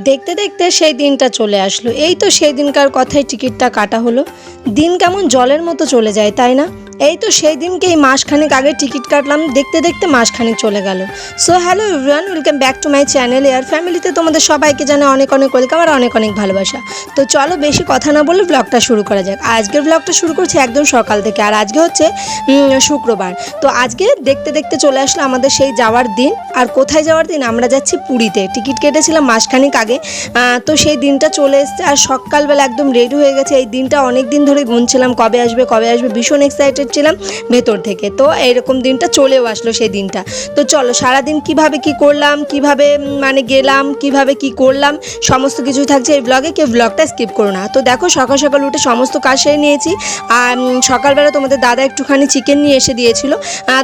দেখতে দেখতে সেই দিনটা চলে আসলো। এই তো সেই দিনকার কথাই টিকিটটা কাটা হলো। দিন কেমন জলের মতো চলে যায়, তাই না? এই তো সেই দিনকেই মাসখানেক আগে টিকিট কাটলাম। দেখতে দেখতে মাসখানেক চলে গেল। So hello everyone welcome back to my channel air ফ্যামিলিতে তোমাদের সবাইকে জানে অনেক অনেক ওয়েলকাম আর অনেক অনেক ভালোবাসা। তো চলো বেশি কথা না বলে ব্লগটা শুরু করা যাক। আজকের ব্লগটা শুরু করছি একদম সকাল থেকে, আর আজকে হচ্ছে শুক্রবার। তো আজকে দেখতে দেখতে চলে আসলো আমাদের সেই যাওয়ার দিন। আর কোথায় যাওয়ার দিন? আমরা যাচ্ছি পুরীতে। টিকিট কেটেছিলাম মাসখানেক আগে। তো সেই দিনটা চলে এসছে, আর সকালবেলা একদম রেডি হয়ে গেছে। এই দিনটা অনেক দিন ধরে গুনছিলাম, কবে আসবে কবে আসবে, ভীষণ এক্সাইটেড ছিলাম ভেতর থেকে। তো এইরকম দিনটা চলেও আসলো সেই দিনটা। তো চলো, সারাদিন কীভাবে কি করলাম, কীভাবে মানে গেলাম, কীভাবে কি করলাম, সমস্ত কিছুই থাকছে এই ব্লগে কেউ ব্লগটা স্কিপ করো না। তো দেখো, সকাল সকাল উঠে সমস্ত কাজ সেরে নিয়েছি। আর সকালবেলা তোমাদের দাদা একটুখানি চিকেন নিয়ে এসে দিয়েছিল।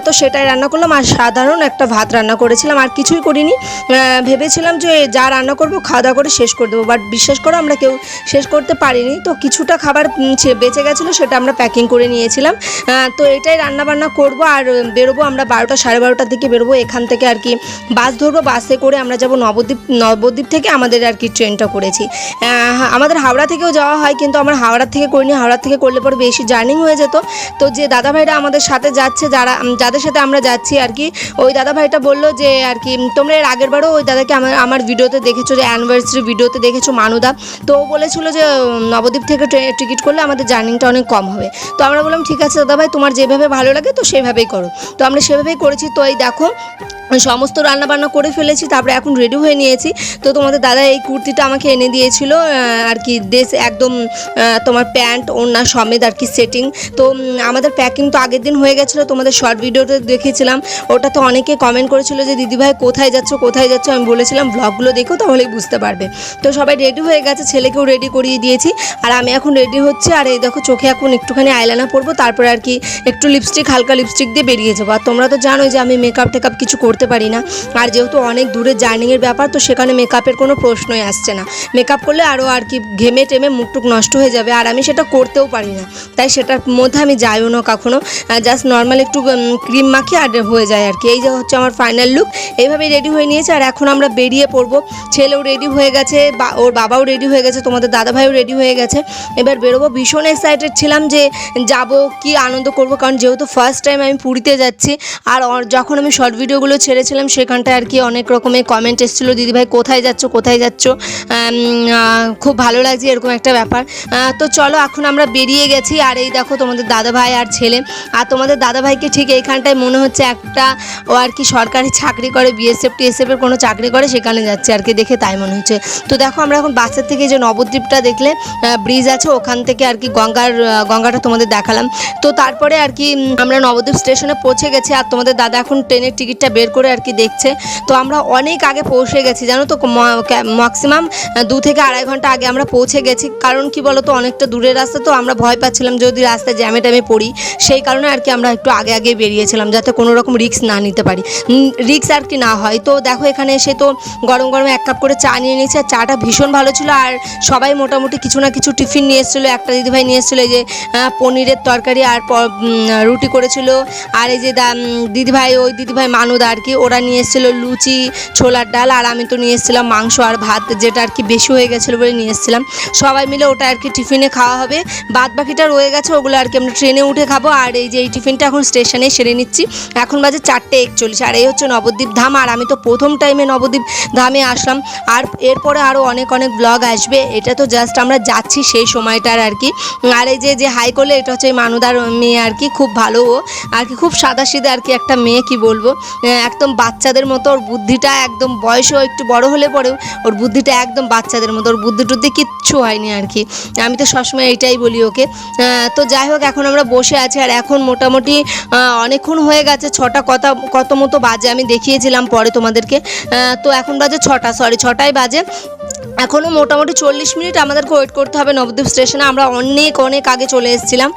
তো সেটাই রান্না করলাম। আর সাধারণ একটা ভাত রান্না করেছিলাম। আর কিছুই করিনি। ভেবেছিলাম যে যা রান্না করব, খাওয়া দাওয়া করে শেষ করে দেবো। বাট বিশ্বাস করো, আমরা কেউ শেষ করতে পারিনি। তো কিছুটা খাবার বেঁচে গেছিল, সেটা আমরা প্যাকিং করে নিয়েছিলাম। তো এটাই রান্না বান্না করব আর বেরোবো আমরা বারোটা, সাড়ে বারোটার দিকে বেরোবো। এখান থেকে আর কি বাস ধরবো, বাসে করে আমরা যাব নবদ্বীপ নবদ্বীপ থেকে আমাদের আর কি ট্রেনটা করেছি। আমাদের হাওড়া থেকেও যাওয়া হয়, কিন্তু আমরা হাওড়া থেকে করিনি। হাওড়া থেকে করলে পরে বেশি জার্নিং হয়ে যেত। তো যে দাদা ভাইরা আমাদের সাথে যাচ্ছে, যারা, যাদের সাথে আমরা যাচ্ছি আর কি, ওই দাদা ভাইটা বলল যে আর কি, তোমরা এর আগের বারও ওই দাদাকে আমার আমার ভিডিওতে দেখেছ যে অ্যানিভার্সারি ভিডিওতে দেখেছ মানুদা? তো ও বলেছিল যে, নবদ্বীপ থেকে টিকিট করলে আমাদের জার্নিংটা অনেক কম হবে। তো আমরা বললাম, ঠিক আছে দাদা ভাই, তোমার যেভাবে ভালো লাগে তো সেভাবেই করো। তো আমরা সেভাবেই করেছি। তো এই দেখো সমস্ত রান্না বান্না করে ফেলেছি, তারপরে এখন রেডি হয়ে নিয়েছি। তো তোমাদের দাদা এই কুর্তিটা আমাকে এনে দিয়েছিল আর কি দেশ একদম তোমার প্যান্ট, ওড়না সমেত আর কি সেটিং তো আমাদের প্যাকিং তো আগের দিন হয়ে গেছিল, তোমাদের শর্ট ভিডিওতে দেখেছিলাম। ওটা তো অনেকে কমেন্ট করেছিল যে দিদিভাই কোথায় যাচ্ছ কোথায় যাচ্ছ? আমি বলেছিলাম ব্লগগুলো দেখো, তাহলেই বুঝতে পারবে। তো সবাই রেডি হয়ে গেছে, ছেলেকেও রেডি করিয়ে দিয়েছি। আর আমি এখন রেডি হচ্ছে, আর এই দেখো চোখে এখন একটুখানি আইলানা পরবো, তারপরে আর কি একটু লিপস্টিক হালকা লিপস্টিক দিয়ে বেরিয়ে যাব। আর তোমরা তো জানোই যে, আমি মেকআপ টেকআপ কিছু করতে পারি না। আর যেহেতু অনেক দূরের জার্নিংয়ের ব্যাপার, তো সেখানে মেকআপের কোনো প্রশ্নই আসছে না। মেকআপ করলে আরও আর কি ঘেমে টেমে মুখটুক নষ্ট হয়ে যাবে, আর আমি সেটা করতেও পারি না। তাই সেটার মধ্যে আমি যাইও না কখনো। জাস্ট নর্মাল একটু ক্রিম মাখি আর হয়ে যায় আর কি। এই যে হচ্ছে আমার ফাইনাল লুক এইভাবেই রেডি হয়ে নিয়েছে। আর এখন আমরা বেরিয়ে পড়ব। ছেলেও রেডি হয়ে গেছে, বা, ওর বাবাও রেডি হয়ে গেছে, তোমাদের দাদাভাইও রেডি হয়ে গেছে। এবার বেরোবো। ভীষণ এক্সাইটেড ছিলাম যে যাব, কি আনন্দ করব। কারণ যেহেতু ফার্স্ট টাইম আমি পুরীতে যাচ্ছি, আর যখন আমি শর্ট ভিডিওগুলো ছেড়েছিলাম, সেখানটায় আর কি অনেক রকমের কমেন্ট এসেছিল, দিদিভাই, কোথায় যাচ্ছ কোথায় যাচ্ছ? খুব ভালো লাগছে, এরকম একটা ব্যাপার। তো চলো, এখন আমরা বেরিয়ে গেছি। আর এই দেখো, তোমাদের দাদাভাই আর ছেলে। আর তোমাদের দাদাভাইকে ঠিক এইখানটায় মনে হচ্ছে একটা ও আর কি সরকারি চাকরি করে বিএসএফ টিএসএফ এর কোনো চাকরি করে, সেখানে যাচ্ছে আর কি, দেখে তাই মনে হচ্ছে। তো দেখো, আমরা এখন বাসের থেকে যে নবদ্বীপটা দেখলে ব্রিজ আছে, ওখান থেকে আর কি গঙ্গার গঙ্গাটা তোমাদের দেখালাম। তো তারপরে আর কি আমরা নবদ্বীপ স্টেশনে পৌঁছে গেছি। আর তোমাদের দাদা এখন ট্রেনের টিকিটটা বের করে আর কি দেখছে। তো আমরা অনেক আগে পৌঁছে গেছি, জানো তো ম্যাক্সিমাম দু থেকে আড়াই ঘণ্টা আগে আমরা পৌঁছে গেছি। কারণ কি বলো তো অনেকটা দূরের রাস্তা তো আমরা ভয় পাচ্ছিলাম যদি রাস্তায় জ্যামে ট্যামে পড়ি। সেই কারণে আর কি আমরা একটু আগে আগে বেরিয়েছিলাম, যাতে কোনো রকম রিস্ক না নিতে পারি। রিক্স আর কি না হয়। তো দেখো, এখানে এসে তো গরম গরম এক কাপ করে চা নিয়ে নিয়েছি। আর চাটা ভীষণ ভালো ছিল। আর সবাই মোটামুটি কিছু না কিছু টিফিন নিয়ে এসেছিল। একটা দিদিভাই নিয়ে এসেছিল যে পনিরের তরকারি আর রুটি করেছিল। আর এই যে দিদিভাই, ওই দিদিভাই মানুদা আর কি ওরা নিয়ে এসেছিল লুচি, ছোলার ডাল, আর আমি তো নিয়ে এসেছিলাম মাংস আর ভাত, যেটা আর কি বেশি হয়ে গেছিল বলে নিয়ে এসেছিলাম। সবাই মিলে ওটা আর কি টিফিনে খাওয়া হবে। বাদ বাকিটা রয়ে গেছে, ওগুলো আর কি আমরা ট্রেনে উঠে খাব। আর এই যে এই টিফিনটা এখন স্টেশনে সেরে নিচ্ছি। এখন বাজে চারটে একচল্লিশ, আর এই হচ্ছে নবদ্বীপ ধাম। আর আমি তো প্রথম টাইমে নবদ্বীপ ধামে আসলাম। আর এরপরে আরও অনেক অনেক ব্লগ আসবে। এটা তো জাস্ট আমরা যাচ্ছি সেই সময়টার আর কি। আর এই যে যে হাই করলে, এটা হচ্ছে মানুদার মেয়ে আর কি, খুব ভালো ও। আর কি খুব সাদা সিধে আর কি একটা মেয়ে, কি বলব? একদম বাচ্চাদের মতো, ওর বুদ্ধিটা একদম বয়সও একটু বড় হলে পরেও ওর বুদ্ধিটা একদম বাচ্চাদের মতো, ওর বুদ্ধি টুদ্ধি কিচ্ছু হয়নি আর কি। আমি তো সবসময় এটাই বলি ওকে। তো যাই হোক, এখন আমরা বসে আছি আর এখন মোটামুটি অনেকক্ষণ হয়ে গেছে, ছটা কথা, কত মতো বাজে আমি দেখিয়েছিলাম পরে তোমাদেরকে। তো এখন বাজে ছটা সরি ছটায় বাজে। এখনও মোটামুটি চল্লিশ মিনিট আমাদেরকে ওয়েট করতে হবে নবদ্বীপ স্টেশনে আমরা অনেক অনেক আগে চলে এসেছিলাম।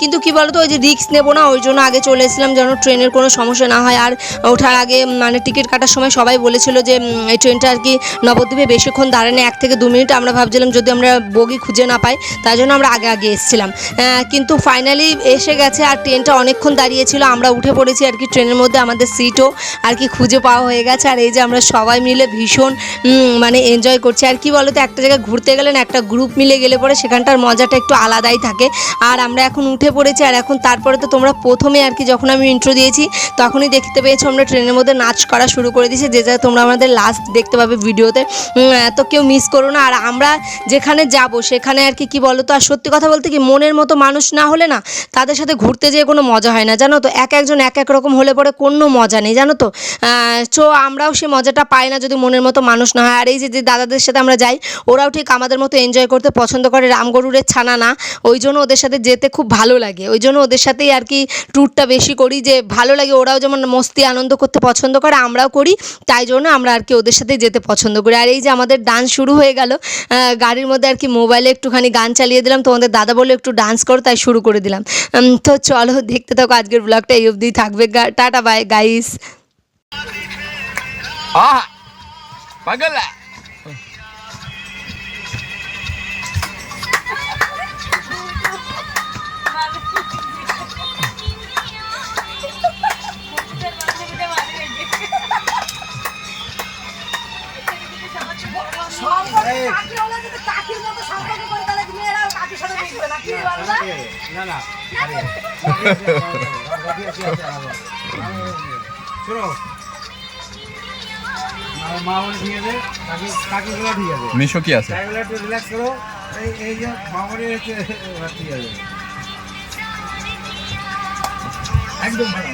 কিন্তু কি বলতো, ওই যে রিস্ক নেব না, ওই জন্য আগে চলে এসেছিলাম যেন ট্রেনের কোনো সমস্যা না হয়। আর ওঠার আগে মানে টিকিট কাটার সময় সবাই বলেছিল যে এই ট্রেনটা আর কি নবদ্বীপে বেশিক্ষণ দাঁড়ায় না এক থেকে দু মিনিট। আমরা ভাবছিলাম যদি আমরা বগি খুঁজে না পাই, তাই জন্য আমরা আগে আগে এসেছিলাম। কিন্তু ফাইনালি এসে গেছে আর ট্রেনটা অনেকক্ষণ দাঁড়িয়েছিল। আমরা উঠে পড়েছি আর কি ট্রেনের মধ্যে, আমাদের সিটও আর কি খুঁজে পাওয়া হয়ে গেছে। আর এই যে আমরা সবাই মিলে ভীষণ মানে এনজয় করছি। আর কি বলতো, একটা জায়গায় ঘুরতে গেলে না একটা গ্রুপ মিলে গেলে পরে সেখানটার মজাটা একটু আলাদাই থাকে। আর আমরা এখন উঠে পড়েছি আর এখন তারপরে তো তোমরা প্রথমে আর কি যখন আমি ইন্ট্রো দিয়েছি, তখনই দেখতে পেয়েছ আমরা ট্রেনের মধ্যে নাচ করা শুরু করে দিয়েছি। যে যা তোমরা আমাদের লাস্ট দেখতে পাবে ভিডিওতে। তো কেউ মিস করো না। আর আমরা যেখানে যাব, সেখানে আর কি কি বলো তো আর সত্যি কথা বলতে কি, মনের মতো মানুষ না হলে না তাদের সাথে ঘুরতে যেয়ে কোনো মজা হয় না। জানো তো, এক একজন এক এক রকম হলে পরে কোনো মজা নেই, জানো তো? চো আমরাও সে মজাটা পাই না যদি মনের মতো মানুষ না হয়। আর এই যে দাদাদের সাথে আমরা যাই। ওরাও ঠিক আমাদের মতো এনজয় করতে পছন্দ করে। রামগরুরের ছানা না। ওই জন্য ওদের সাথে যেতে খুব ভালো লাগে। ওই জন্য ওদের সাথেই আর কি ট্যুরটা বেশি করি যে ভালো লাগে। ওরাও যেমন মস্তি আনন্দ করতে পছন্দ করে আমরাও করি। তাই জন্য আমরা আর কি ওদের সাথে যেতে পছন্দ করি। আর এই যে আমাদের ডান্স শুরু হয়ে গেল গাড়ির মধ্যে আর কি মোবাইলে একটুখানি গান চালিয়ে দিলাম। তোমাদের দাদা বলে একটু ডান্স করো তাই শুরু করে দিলাম। তো চলো দেখতে থাকো আজকের ব্লগটা এই অবধি থাকবে। Tata bye guys Ah, Meesho কি আছে রিল্যাক্স করো এই যে মা বলে হচ্ছে ঠিক আছে। একদম ভালো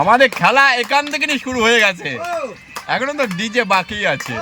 আমাদের খেলা এখান থেকে শুরু হয়ে গেছে। এখন এখনও তো ডিজে বাকি আছে।